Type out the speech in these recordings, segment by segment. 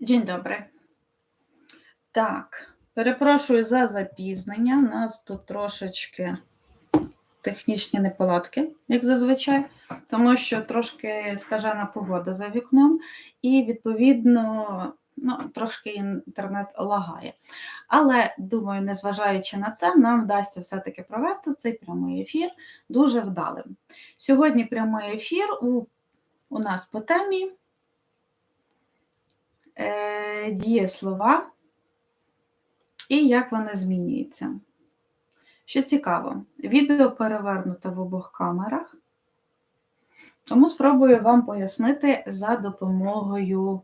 Dzień dobry. Так, перепрошую за запізнення. У нас тут трошечки технічні неполадки, як зазвичай, тому що трошки скажена погода за вікном, і, відповідно, ну, трошки інтернет лагає. Але, думаю, незважаючи на це, нам вдасться все-таки провести цей прямий ефір дуже вдалим. Сьогодні прямий ефір у, у нас по темі е, дієслова і як вони змінюються. Що цікаво, відео перевернуто в обох камерах, тому спробую вам пояснити за допомогою.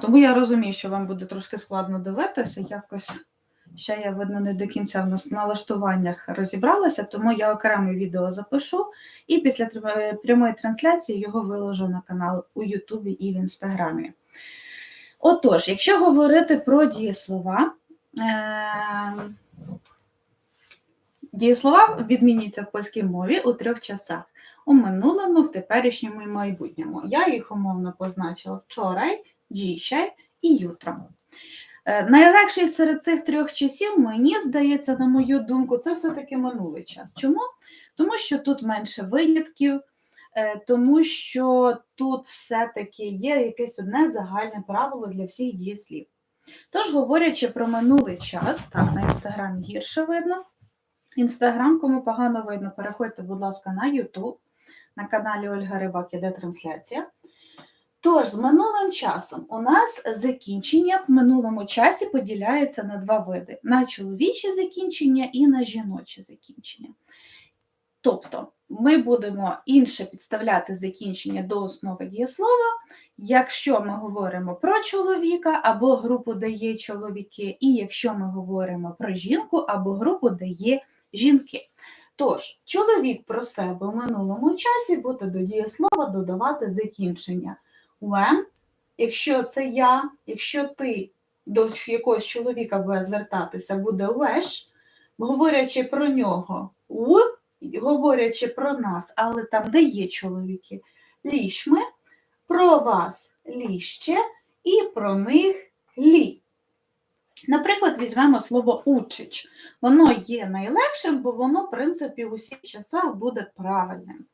Тому я розумію, що вам буде трошки складно дивитися, якось ще я, видно, не до кінця в нас налаштуваннях розібралася, тому я окреме відео запишу і після прямої трансляції його виложу на канал у Ютубі і в Інстаграмі. Отож, якщо говорити про дієслова, е- дієслова відмінюються в польській мові у трьох часах: у минулому, в теперішньому і майбутньому. Я їх умовно позначила вчорай, dzisiaj і jutro. Найлегший серед цих трьох часів, мені здається, на мою думку, це все-таки минулий час. Чому? Тому що тут менше винятків, е, тому що тут все-таки є якесь одне загальне правило для всіх дієслів. Тож, говорячи про минулий час, так, на інстаграмі гірше видно. Інстаграм, кому погано видно, переходьте, будь ласка, на YouTube, на каналі Ольга Рибак іде трансляція. Тож, з минулим часом у нас закінчення в минулому часі поділяється на два види: на чоловіче закінчення і на жіноче закінчення. Тобто, ми будемо інше підставляти закінчення до основи дієслова, якщо ми говоримо про чоловіка або групу, де є чоловіки, і якщо ми говоримо про жінку або групу, де є жінки. Тож, чоловік про себе в минулому часі буде до дієслова додавати закінчення when, якщо це я, якщо ти до якогось чоловіка буде звертатися, буде веш, говорячи про нього у, говорячи про нас, але там, де є чоловіки, лішми, про вас ліще і про них лі. Наприклад, візьмемо слово учич. Воно є найлегшим, бо воно, в принципі, в усіх часах буде правильним.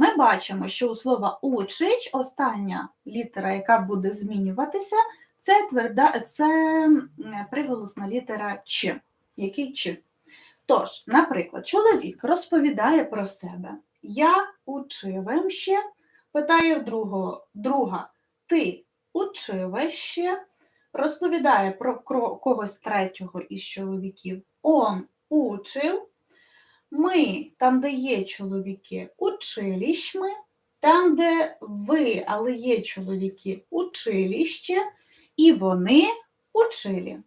Ми бачимо, що у слова учич остання літера, яка буде змінюватися, це тверда, це приголосна літера Ч. Який Ч? Тож, наприклад, чоловік розповідає про себе. Я учивим ще, питає другого, друга, ти учиве ще, розповідає про когось третього із чоловіків. Он учив. Ми, там, де є чоловіки, училищми, там, де ви, але є чоловіки, училище, і вони училі.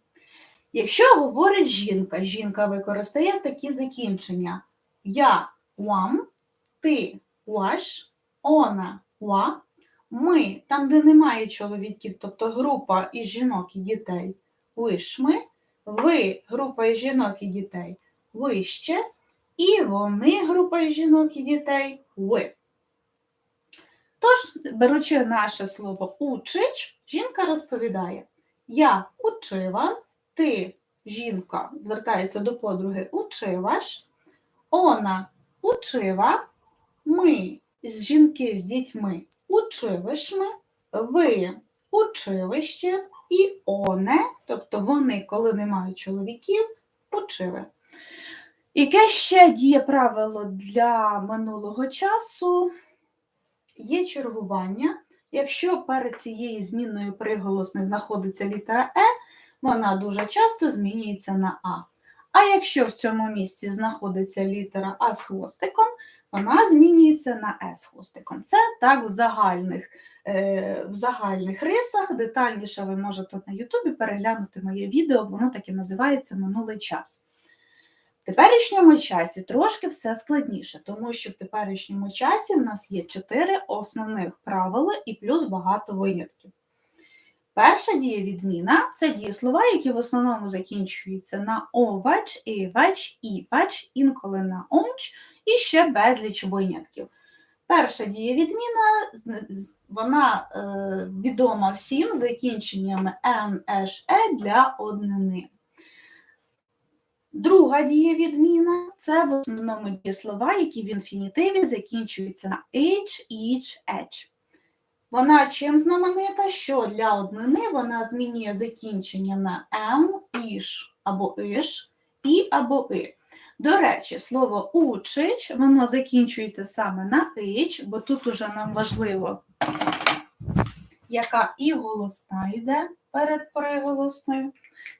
Якщо говорить жінка, жінка використає такі закінчення: я вам, ти ваш, она ва, ми, там, де немає чоловіків, тобто група із жінок і дітей, вишми, ви, група із жінок і дітей, вище, і вони, група жінок і дітей, ви. Тож, беручи наше слово учич, жінка розповідає: Я учива, ти, жінка, звертається до подруги, учиваш, она учива, ми, з жінки з дітьми, учивишми, ви училище і оне, тобто вони, коли не мають чоловіків, учили. Яке ще діє правило для минулого часу? Є чергування. Якщо перед цією змінною приголосною знаходиться літера Е, вона дуже часто змінюється на А. А якщо в цьому місці знаходиться літера А з хвостиком, вона змінюється на Е з хвостиком. Це так в загальних, е, в загальних рисах. Детальніше ви можете на Ютубі переглянути моє відео, воно так і називається Минулий час. В теперішньому часі трошки все складніше, тому що в теперішньому часі в нас є чотири основних правила і плюс багато винятків. Перша дієвідміна це дієслова, які в основному закінчуються на овач, івач, івач, інколи на омч і ще безліч винятків. Перша дієвідміна, вона е, відома всім закінченнями н, е для однини. Друга дієвідміна це в основному дієслова, які в інфінітиві закінчуються на h, each, edge. Вона чим знаменита, що для однини вона змінює закінчення на м, іш або іш, і або и. До речі, слово учич, воно закінчується саме на ич, бо тут уже нам важливо, яка і голосна йде перед приголосною.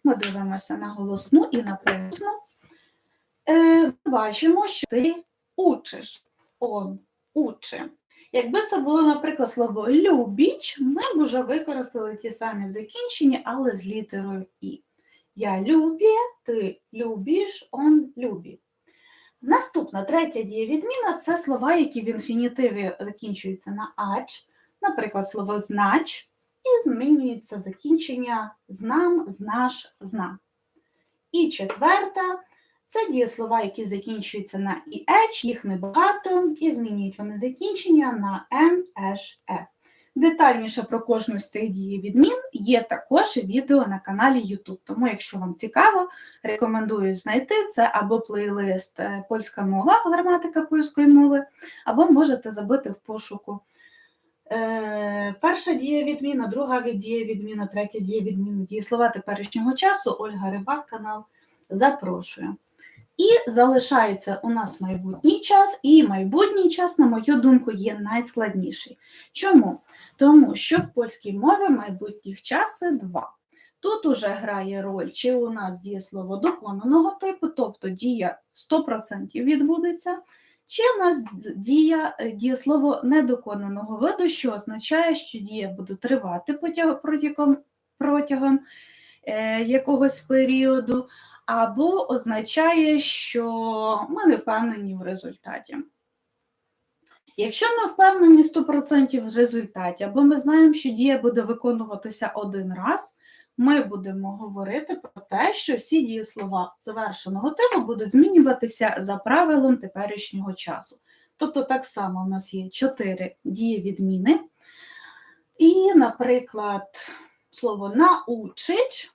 Ми дивимося на голосну і на приголосну. Е, бачимо, що ти учиш. Он учи. Якби це було, наприклад, слово любіч, ми б вже використали ті самі закінчення, але з літерою І. Я любі, ти любиш, он любі. Наступна третя дієвідміна це слова, які в інфінітиві закінчуються на ач, наприклад, слово знач, і змінюється закінчення знам, знаш, зна. І четверта це дієслова, які закінчуються на «іеч», їх небагато, і змінюють вони закінчення на «м», «еш», «е». Детальніше про кожну з цих дієвідмін є також відео на каналі YouTube. Тому, якщо вам цікаво, рекомендую знайти це або плейлист е, Польська мова, граматика польської мови, або можете забити в пошуку. Е, перша дієвідміна, друга від дієвідміна, третя дієвідміна, дієслова теперішнього часу. Ольга Рибак, канал. Запрошую. І залишається у нас майбутній час, і майбутній час, на мою думку, є найскладніший. Чому? Тому що в польській мові майбутніх часи два. Тут уже грає роль, чи у нас дієслово доконаного типу, тобто дія 100% відбудеться, чи у нас дія, е, дієслово недоконаного виду, що означає, що дія буде тривати протягом, протягом е, якогось періоду, або означає, що ми не впевнені в результаті. Якщо ми впевнені 100% в результаті, або ми знаємо, що дія буде виконуватися один раз, ми будемо говорити про те, що всі дієслова завершеного типу будуть змінюватися за правилом теперішнього часу. Тобто, так само у нас є чотири дієвідміни. І, наприклад, слово научич,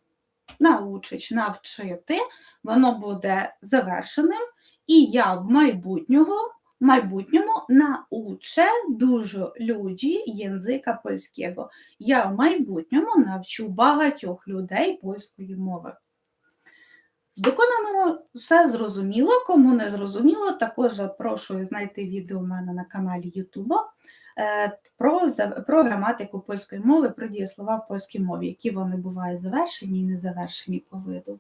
научич, навчити, воно буде завершеним, і я в майбутнього, майбутньому науче дуже люді язика польського. Я в майбутньому навчу багатьох людей польської мови. З доконаним все зрозуміло. Кому не зрозуміло, також запрошую знайти відео у мене на каналі YouTube е, про, про граматику польської мови, про дієслова в польській мові, які вони бувають завершені і незавершені по виду.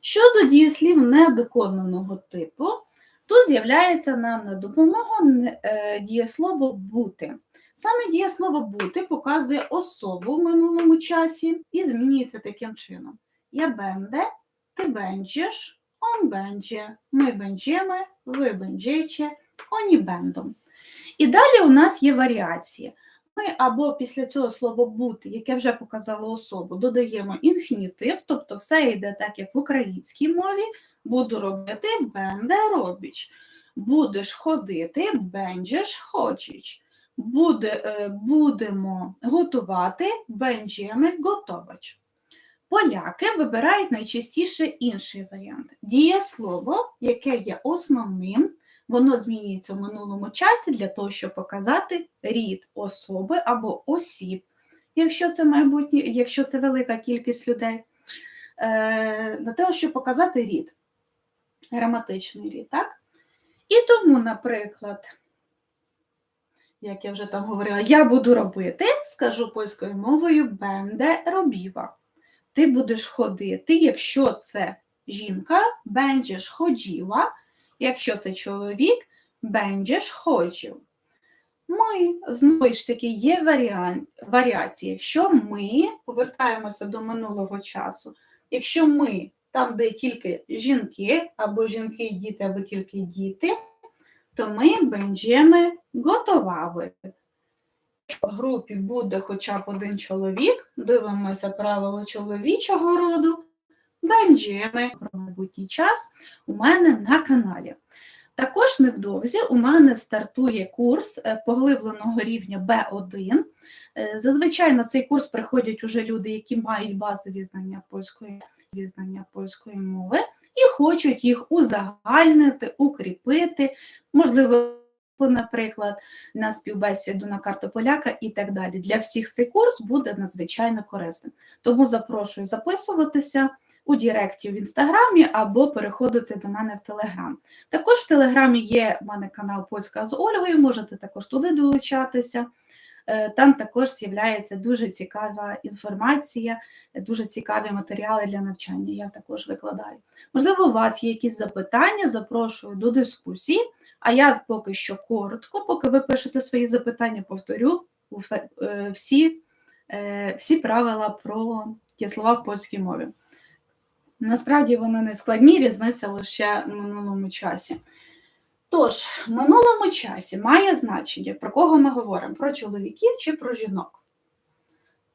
Щодо дієслів недоконаного типу, тут з'являється нам на допомогу е, дієслово бути. Саме дієслово бути показує особу в минулому часі і змінюється таким чином: Я бенде, ти бенджеш, он бенджє, ми бенджємо, ви бенджече, оні бендом. І далі у нас є варіації. Ми або після цього слова бути, яке вже показало особу, додаємо інфінітив, тобто все йде так, як в українській мові. Буду робити бенде робіч. Будеш ходити, бенджеш хочеш. Буде, е, будемо готувати, бенджеми готовач. Поляки вибирають найчастіше інший варіант. Дієслово, яке є основним, воно змінюється в минулому часі для того, щоб показати рід особи або осіб, якщо це майбутнє, якщо це велика кількість людей, е, для того, щоб показати рід, граматичний рід, так? І тому, наприклад, як я вже там говорила, я буду робити, скажу польською мовою бенде робіва. Ти будеш ходити, якщо це жінка, бенджеш ходіла, якщо це чоловік, бенджеш ходжів. Ми, знову ж таки, є варіант, варіації. Якщо ми повертаємося до минулого часу, якщо ми там, де тільки жінки, або жінки і діти, або тільки діти, то ми będziemy готували. в групі буде хоча б один чоловік, дивимося правило чоловічого роду, бенджеми про майбутній час у мене на каналі. Також невдовзі у мене стартує курс е, поглибленого рівня B1. Е, Зазвичай на цей курс приходять уже люди, які мають базові знання польської, знання польської мови і хочуть їх узагальнити, укріпити, можливо, наприклад, на співбесіду на карту поляка і так далі. Для всіх цей курс буде надзвичайно корисним. Тому запрошую записуватися у Діректі в інстаграмі або переходити до мене в Телеграм. Також в Телеграмі є в мене канал Польська з Ольгою, можете також туди долучатися. Е, Там також з'являється дуже цікава інформація, дуже цікаві матеріали для навчання. Я також викладаю. Можливо, у вас є якісь запитання, запрошую до дискусії. А я поки що коротко, поки ви пишете свої запитання, повторю е, всі, е, всі правила про ті слова в польській мові. Насправді вони не складні, різниця лише в минулому часі. Тож, в минулому часі має значення, про кого ми говоримо: про чоловіків чи про жінок.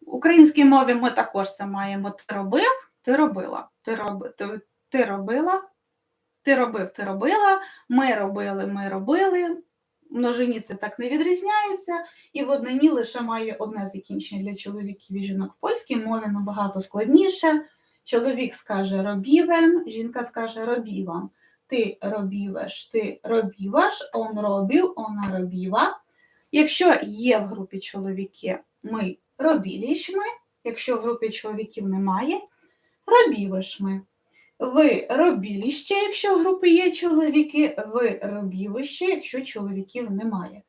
В українській мові ми також це маємо ти робив, ти робила, ти, роби, ти, ти робила, ти робив, ти робила, ми робили, ми робили. Множині це так не відрізняється, і в однині лише має одне закінчення для чоловіків і жінок. В польській мові набагато складніше. Чоловік скаже робівем, жінка скаже робівам. Ти робівеш, ти робіваш, он робив, вона робіва. Якщо є в групі чоловіки, ми робілішми. Якщо в групі чоловіків немає, робівишми. Ви робіліще, якщо в групі є чоловіки, ви робівище, якщо чоловіків немає.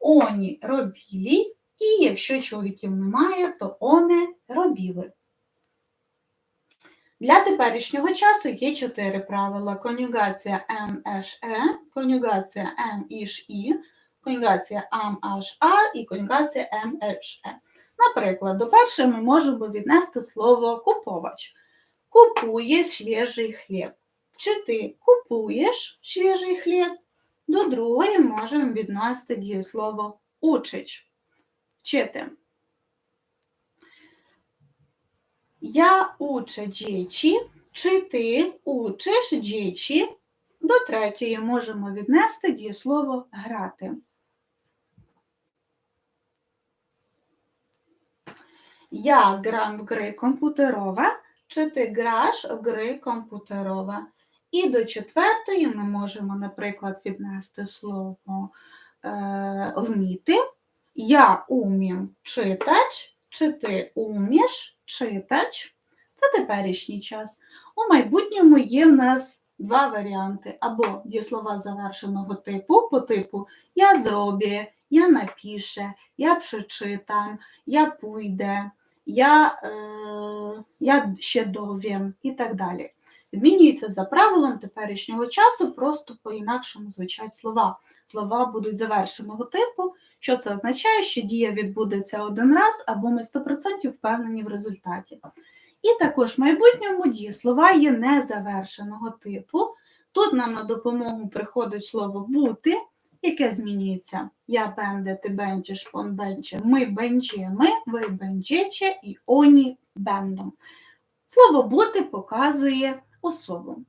Оні робілі, і якщо чоловіків немає, то оне робіли. Для теперішнього часу є чотири правила: конюгація м-ш-е, конюгація м-іш-і, конюгація ам-аш-а і конюгація м-еш-е. Наприклад, до першої ми можемо віднести слово куповач. Купує свіжий хліб. Чи ти купуєш свіжий хліб? До другої можемо віднести дієслово учить. Вчити. Я учу дічі, чи ти учиш дічі? До третьої можемо віднести дієслово грати. Я грам в гри комп'ютерова, чи ти граш в гри комп'ютерова? І до четвертої ми можемо, наприклад, віднести слово е, вміти. Я умім читач, чи ти уміш читач? Це теперішній час. У майбутньому є в нас два варіанти: або дієслова завершеного типу, по типу я зроблю, я напише, я прочитам, я пуйде, я, е, я ще довім і так далі. Відмінюється за правилом теперішнього часу, просто по-інакшому звучать слова. Слова будуть завершеного типу. Що це означає, що дія відбудеться один раз, або ми 100% впевнені в результаті. І також в майбутньому дієслова є незавершеного типу. Тут нам на допомогу приходить слово бути, яке змінюється. Я бенде, ти бенчеш, он бенче, ми бенчемо, ви бенчече і оні бендом. Слово бути показує особу.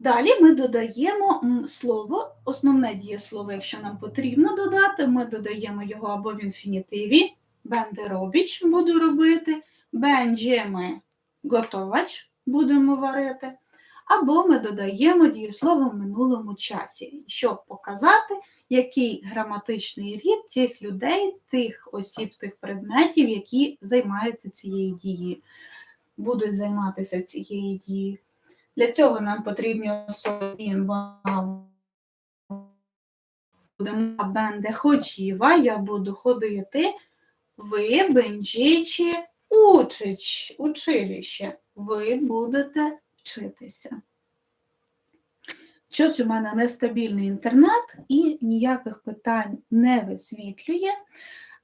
Далі ми додаємо слово, основне дієслово, якщо нам потрібно додати, ми додаємо його або в інфінітиві, бенде робіч буду робити, бенджеми готовач будемо варити, або ми додаємо дієслово в минулому часі, щоб показати, який граматичний рід тих людей, тих осіб, тих предметів, які займаються цією дією, будуть займатися цією дією. Для цього нам потрібні особін, вона будемо бенде ходіва, я буду ходити, ви бенджичі учич, училище, ви будете вчитися. Щось у мене нестабільний інтернет і ніяких питань не висвітлює.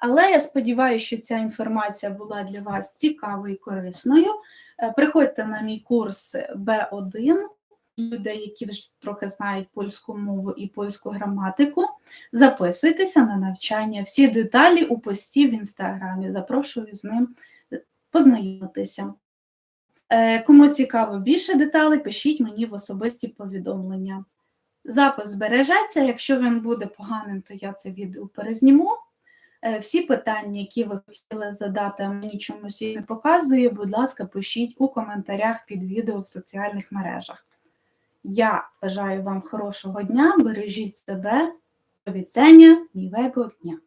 Але я сподіваюся, що ця інформація була для вас цікавою і корисною. Е, Приходьте на мій курс B1, людей, які вже трохи знають польську мову і польську граматику. Записуйтеся на навчання. Всі деталі у пості в інстаграмі. Запрошую з ним познайомитися. Е, Кому цікаво більше деталей, пишіть мені в особисті повідомлення. Запис збережеться. Якщо він буде поганим, то я це відео перезніму. Е, Всі питання, які ви хотіли задати, мені чомусь їх не показує, будь ласка, пишіть у коментарях під відео в соціальних мережах. Я бажаю вам хорошого дня, бережіть себе, обіцяння, віцення, дня.